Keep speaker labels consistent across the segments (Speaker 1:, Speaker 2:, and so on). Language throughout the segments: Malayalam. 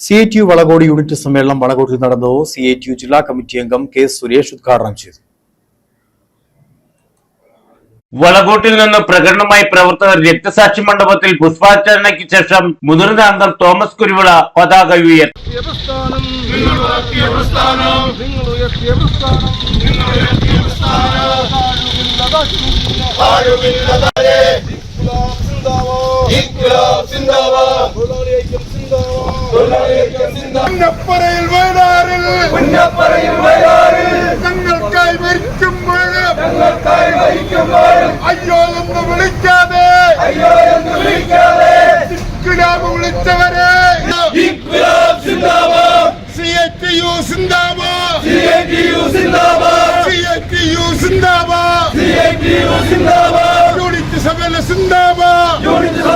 Speaker 1: C I T U Valakode unit സമ്മേളനം വളകോട്ടിൽ നടന്നു. സി ഐ ടി യു ജില്ലാ കമ്മിറ്റി അംഗം കെ സുരേഷ് ഉദ്ഘാടനം ചെയ്തു.
Speaker 2: വളകോട്ടിൽ നിന്ന് പ്രകടനമായി പ്രവർത്തകർ രക്തസാക്ഷി മണ്ഡപത്തിൽ പുഷ്പാചരണയ്ക്ക് ശേഷം മുതിർന്ന അംഗം തോമസ് കുരുവിള പതാക ഉയർത്തി.
Speaker 3: ഉയർത്തിയ പ്രസ്ഥാനം നിങ്ങൾ ഉയർത്തിയ പ്രസ്ഥാനം നിങ്ങൾ ഉയർത്തിയ പ്രസ്ഥാനം നിങ്ങൾ ഉയർത്തിയ പ്രസ്ഥാനം പുന്നപ്പറയിൽ വയലാറിൽ പുന്നപ്പറയിൽ വയലാറിൽ ഞങ്ങൾക്കായി മരിക്കുമ്പോഴും ഞങ്ങൾക്കായി മരിക്കുമ്പോഴും അയ്യോ എന്ന് വിളിക്കാതെ അയ്യോ എന്ന് വിളിക്കാതെ ഇൻക്ലാബ് വിളിച്ചവരെ. ഇൻക്ലാബ് സിന്ദാബാദ്. യൂണിറ്റ് സഭയിലെ സിന്ദാബാദ്. യൂണിറ്റ് സഭയിലെ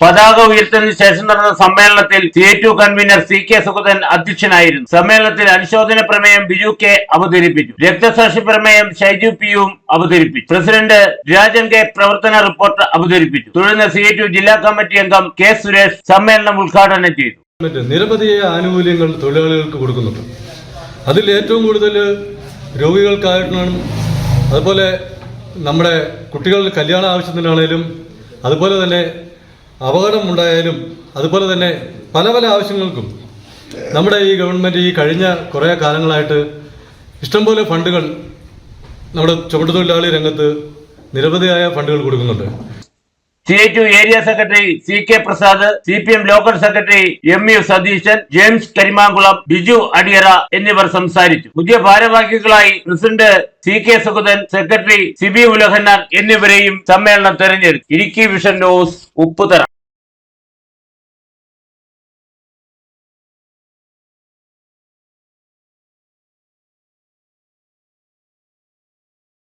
Speaker 2: പതാക ഉയർത്തിയതിനു ശേഷം നടന്ന സമ്മേളനത്തിൽ C A two convener C K Sugathan അധ്യക്ഷനായിരുന്നു. സമ്മേളനത്തിൽ അനുശോചന പ്രമേയം ബിജു കെ അവതരിപ്പിച്ചു. രക്തസാക്ഷി പ്രമേയം ഷൈജു പിയും അവതരിപ്പിച്ചു. പ്രസിഡന്റ് രാജൻ കെ പ്രവർത്തന റിപ്പോർട്ട് അവതരിപ്പിച്ചു. തുടർന്ന് സി എ ടു ജില്ലാ കമ്മിറ്റി അംഗം കെ സുരേഷ് സമ്മേളനം ഉദ്ഘാടനം ചെയ്തു.
Speaker 4: നിരവധി ആനുകൂല്യങ്ങൾ തൊഴിലാളികൾക്ക് കൊടുക്കുന്നുണ്ട്. അതിൽ ഏറ്റവും കൂടുതൽ രോഗികൾക്കായിട്ടാണ് അതുപോലെ നമ്മുടെ കുട്ടികളുടെ കല്യാണ ആവശ്യത്തിനാണേലും അതുപോലെ തന്നെ അപകടം ഉണ്ടായാലും അതുപോലെ തന്നെ പല പല ആവശ്യങ്ങൾക്കും. നമ്മുടെ ഈ ഗവൺമെന്റ് ഈ കഴിഞ്ഞ കുറേ കാലങ്ങളായിട്ട് ഇഷ്ടംപോലെ ഫണ്ടുകൾ നമ്മുടെ ചുമട്ടുതൊഴിലാളി രംഗത്ത് നിരവധിയായ ഫണ്ടുകൾ കൊടുക്കുന്നുണ്ട്.
Speaker 2: C area secretary C K Prasad C P M local secretary M U Satheesan James Karimankulam Biju Adiyara എന്നിവർ സംസാരിച്ചു. പുതിയ ഭാരവാഹികളായി president C K Sugathan secretary Sibi Ulahannan എന്നിവരെയും സമ്മേളനം തെരഞ്ഞെടുത്തു. Idukki vision news Upputhara.